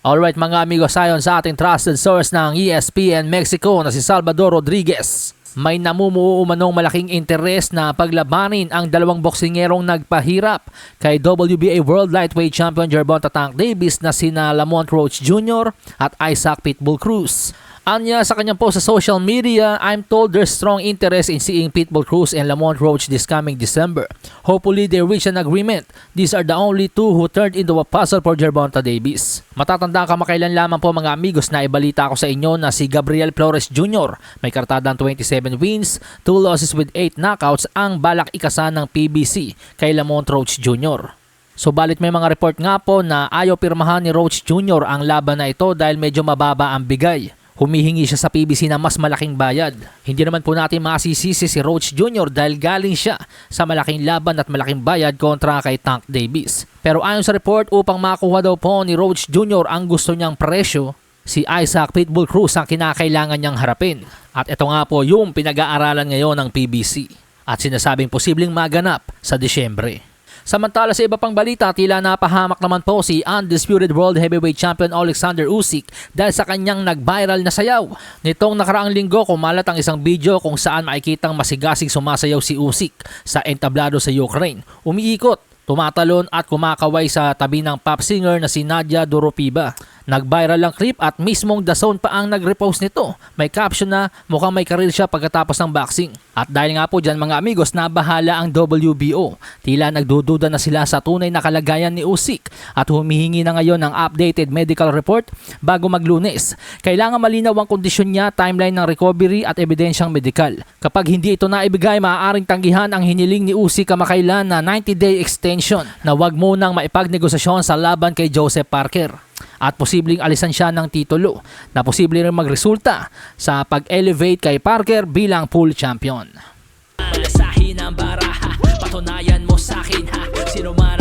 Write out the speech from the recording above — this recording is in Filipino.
Alright mga amigos, ayon sa ating trusted source ng ESPN Mexico na si Salvador Rodriguez, may namumuo umanong malaking interes na paglabanin ang dalawang boksingerong nagpahirap kay WBA World Lightweight Champion Gervonta Tank Davis na sina Lamont Roach Jr. at Isaac Pitbull Cruz. Anya sa kanyang post sa social media, I'm told there's strong interest in seeing Pitbull Cruz and Lamont Roach this coming December. Hopefully they reach an agreement. These are the only two who turned into a puzzle for Gervonta Davis. Matatanda kamakailan lamang po mga amigos na ibalita ko sa inyo na si Gabriel Flores Jr. may kartadang 27 wins, 2 losses with 8 knockouts ang balak ikasan ng PBC kay Lamont Roach Jr. Subalit may mga report nga po na ayaw pirmahan ni Roach Jr. ang laban na ito dahil medyo mababa ang bigay. Humihingi siya sa PBC ng mas malaking bayad. Hindi naman po natin masisisi si Roach Jr. dahil galing siya sa malaking laban at malaking bayad kontra kay Tank Davis. Pero ayon sa report, upang makuha daw po ni Roach Jr. ang gusto niyang presyo, si Isaac Pitbull Cruz ang kinakailangan niyang harapin. At ito nga po yung pinag-aaralan ngayon ng PBC at sinasabing posibleng maganap sa Disyembre. Samantala sa iba pang balita, tila napahamak naman po si Undisputed World Heavyweight Champion Alexander Usyk dahil sa kanyang nag-viral na sayaw. Nitong nakaraang linggo, kumalat ang isang video kung saan makikitang masigasig sumasayaw si Usyk sa entablado sa Ukraine. Umiikot, tumatalon at kumakaway sa tabi ng pop singer na si Nadia Doropiba. Nag-viral ang clip at mismong The Zone pa ang nag-repost nito. May caption na mukhang may karil siya pagkatapos ng boxing. At dahil nga po dyan mga amigos, nabahala ang WBO. Tila nagdududa na sila sa tunay na kalagayan ni Usyk at humihingi na ngayon ng updated medical report bago maglunes. Kailangan malinaw ang kondisyon niya, timeline ng recovery at ebidensyang medikal. Kapag hindi ito naibigay, maaaring tanggihan ang hiniling ni Usyk kamakailan na 90-day extension na wag munang maipagnegosasyon sa laban kay Joseph Parker at posibleng alisan siya ng titulo na posible rin magresulta sa pag-elevate kay Parker bilang full champion. Sa hinang baraha, patunayan mo sa akin ha, sino man